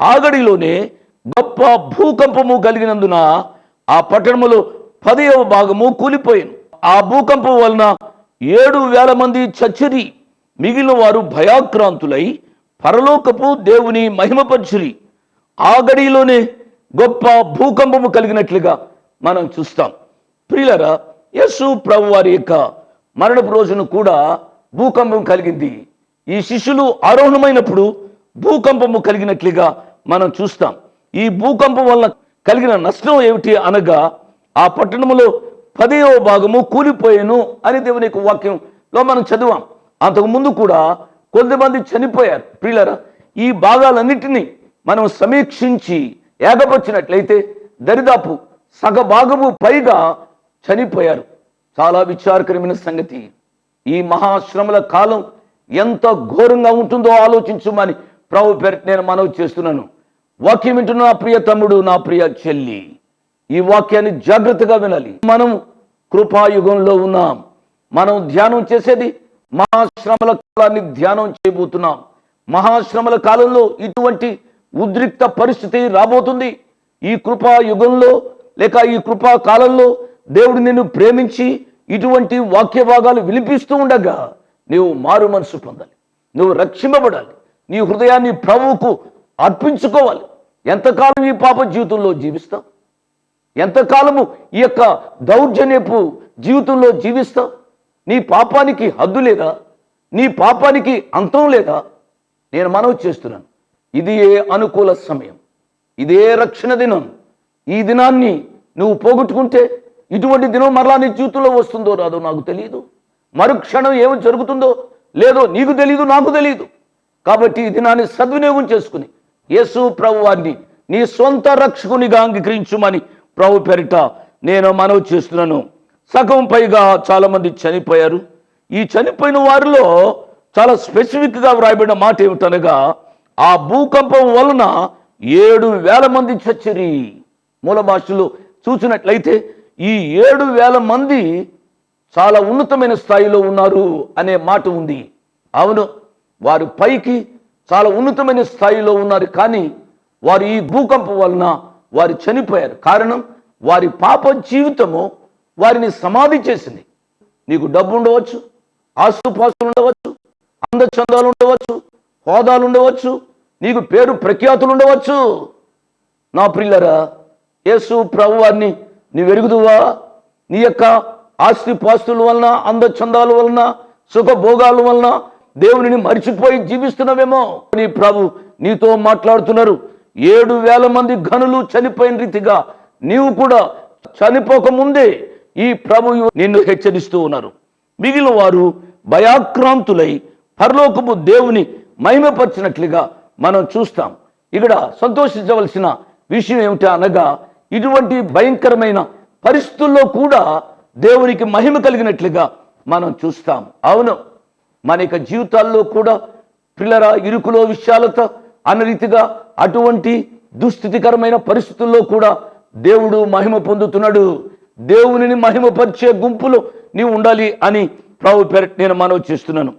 ఆగడిలోనే గొప్ప భూకంపము కలిగినందున ఆ పట్టణములో పదవ భాగము కూలిపోయింది ఆ భూకంపం వలన ఏడు వేల మంది చచ్చిరి మిగిలిన వారు భయాక్రాంతులై పరలోకపు దేవుని మహిమపరుచురి. ఆ గడిలోనే గొప్ప భూకంపము కలిగినట్లుగా మనం చూస్తాం. ప్రియులరా యేసు ప్రభు వారి యొక్క మరణపు రోజును కూడా భూకంపం కలిగింది. ఈ శిష్యులు ఆరోహణమైనప్పుడు భూకంపము కలిగినట్లుగా మనం చూస్తాం. ఈ భూకంపం వల్ల కలిగిన నష్టం ఏమిటి అనగా ఆ పట్టణములో పదవ భాగము కూలిపోయాను అని దేవుని యొక్క వాక్యంలో మనం చదివాం. అంతకు ముందు కూడా కొంతమంది చనిపోయారు. ప్రియులరా ఈ భాగాలన్నిటినీ మనం సమీక్షించి ఏకపరిచినట్లయితే దరిదాపు సగ భాగము పైగా చనిపోయారు. చాలా విచారకరమైన సంగతి. ఈ మహాశ్రమల కాలం ఎంత ఘోరంగా ఉంటుందో ఆలోచించుమని ప్రభు పేరు నేను మనవి చేస్తున్నాను. వాక్యం వింటున్న నా ప్రియ తమ్ముడు నా ప్రియ చెల్లి. ఈ వాక్యాన్ని జాగ్రత్తగా వినాలి. మనం కృపాయుగంలో ఉన్నాం. మనం ధ్యానం చేసేది మహాశ్రమల కాలాన్ని ధ్యానం చేయబోతున్నాం. మహాశ్రమల కాలంలో ఇటువంటి ఉద్రిక్త పరిస్థితి రాబోతుంది. ఈ కృపా యుగంలో లేక ఈ కృపా కాలంలో దేవుడు నిన్ను ప్రేమించి ఇటువంటి వాక్య భాగాలు వినిపిస్తూ ఉండగా నీవు మారు మనసు పొందాలి. నువ్వు రక్షింపబడాలి. నీ హృదయాన్ని ప్రభువుకు అర్పించుకోవాలి. ఎంతకాలం ఈ పాప జీవితంలో జీవిస్తాం? ఎంతకాలము ఈ యొక్క దౌర్జన్యపు జీవితంలో జీవిస్తాం? నీ పాపానికి హద్దు లేదా? నీ పాపానికి అంతం లేదా? నేను మనవి చేస్తున్నాను. ఇది ఏ అనుకూల సమయం? ఇదే రక్షణ దినం. ఈ దినాన్ని నువ్వు పోగొట్టుకుంటే ఇటువంటి దినం మరలా నీ జీవితంలో వస్తుందో రాదో నాకు తెలియదు మరుక్షణం ఏమి జరుగుతుందో లేదో నీకు తెలియదు నాకు తెలియదు కాబట్టి ఈ దినాన్ని సద్వినియోగం చేసుకుని యేసు ప్రభు వారిని నీ సొంత రక్షకునిగా అంగీకరించుమని ప్రభు పెరిట నేను మనవి చేస్తున్నాను. సగం పైగా చాలామంది చనిపోయారు. ఈ చనిపోయిన వారిలో చాలా స్పెసిఫిక్గా వ్రాయబడిన మాట ఏమిటనగా ఆ భూకంపం వలన ఏడు వేల మంది చచ్చిరి. మూల భాషలో చూసినట్లయితే ఈ ఏడు వేల మంది చాలా ఉన్నతమైన స్థాయిలో ఉన్నారు అనే మాట ఉంది. అవును వారు పైకి చాలా ఉన్నతమైన స్థాయిలో ఉన్నారు. కానీ వారు ఈ భూకంపం వలన వారు చనిపోయారు. కారణం వారి పాప జీవితము వారిని సమాధి చేసింది. నీకు డబ్బు ఉండవచ్చు ఆస్తుపాస్తులు ఉండవచ్చు అందచందాలు ఉండవచ్చు హోదాలు ఉండవచ్చు నీకు పేరు ప్రఖ్యాతులు ఉండవచ్చు. నా ప్రిల్లరా యేసు ప్రభు వారిని నీవు ఎరుగుదువా? నీ యొక్క ఆస్తిపాస్తుల వలన అందచందాల వలన సుఖభోగాల వలన దేవునిని మర్చిపోయి జీవిస్తున్నావేమో? నీ ప్రభు నీతో మాట్లాడుతున్నారు. ఏడు వేల మంది గనులు చనిపోయిన రీతిగా నీవు కూడా చనిపోకముందే ఈ ప్రభు నిన్ను హెచ్చరిస్తూ ఉన్నారు. మిగిలిన వారు భయాక్రాంతులై పరలోకపు దేవుని మహిమపరిచినట్లుగా మనం చూస్తాం. ఇక్కడ సంతోషించవలసిన విషయం ఏమిటి అనగా ఇటువంటి భయంకరమైన పరిస్థితుల్లో కూడా దేవునికి మహిమ కలిగినట్లుగా మనం చూస్తాం. అవును. మన యొక్క జీవితాల్లో కూడా పిల్లల ఇరుకులో విషయాలతో అనరీతిగా అటువంటి దుస్థితికరమైన పరిస్థితుల్లో కూడా దేవుడు మహిమ పొందుతున్నాడు. దేవునిని మహిమపరిచే గుంపులో నీవు ఉండాలి అని ప్రభు పేరు నేను మనవి చేస్తున్నాను.